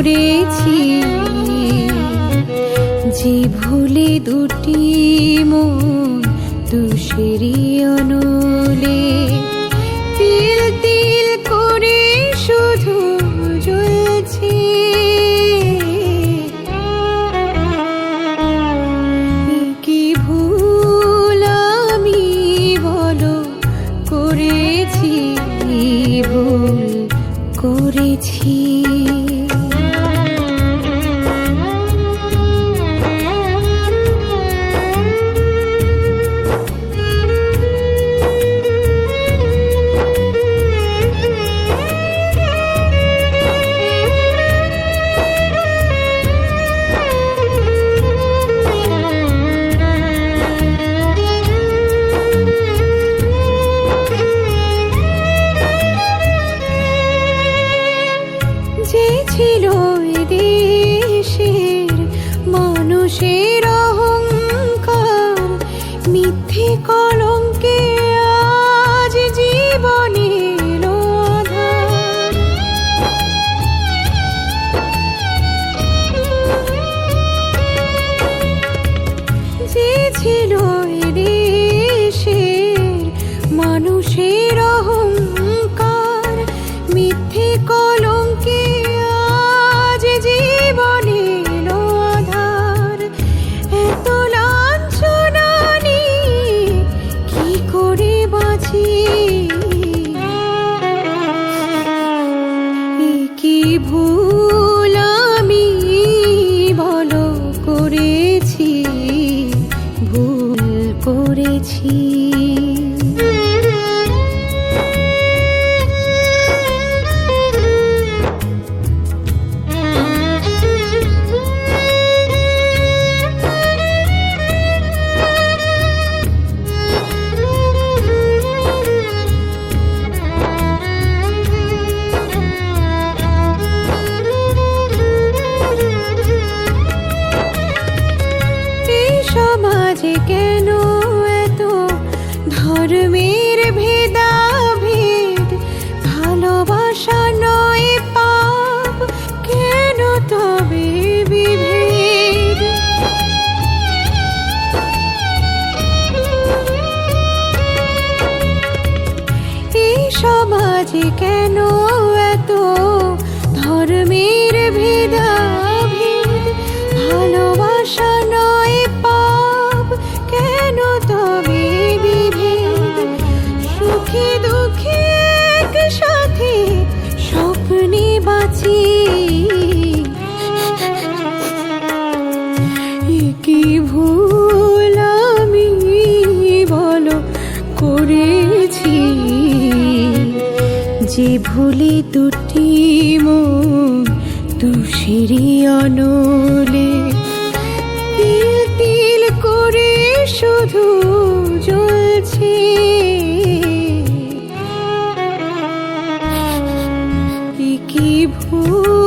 করেছি। যে ভুলে দুটি মন তুষেরি অনলে। তিল তিল করে শুধু জ্বলছে। কি ভুল আমি বলো, করেছি, ভুল করেছি। ছিল দেশের মানুষের অহংকার মিথ্যে কলঙ্কে ছি সমাজে কেন এত ধর্মের ভেদাভেদ? ভালোবাসা নয় পাপ, কেন তবে বিভেদ? এই সমাজে কেন এত কি ভুল আমি বলো করেছি? যে ভুলি দুটি মন তুষিরি অনলে। তিল তিল করে শুধু জ্বলছে। কি ভুল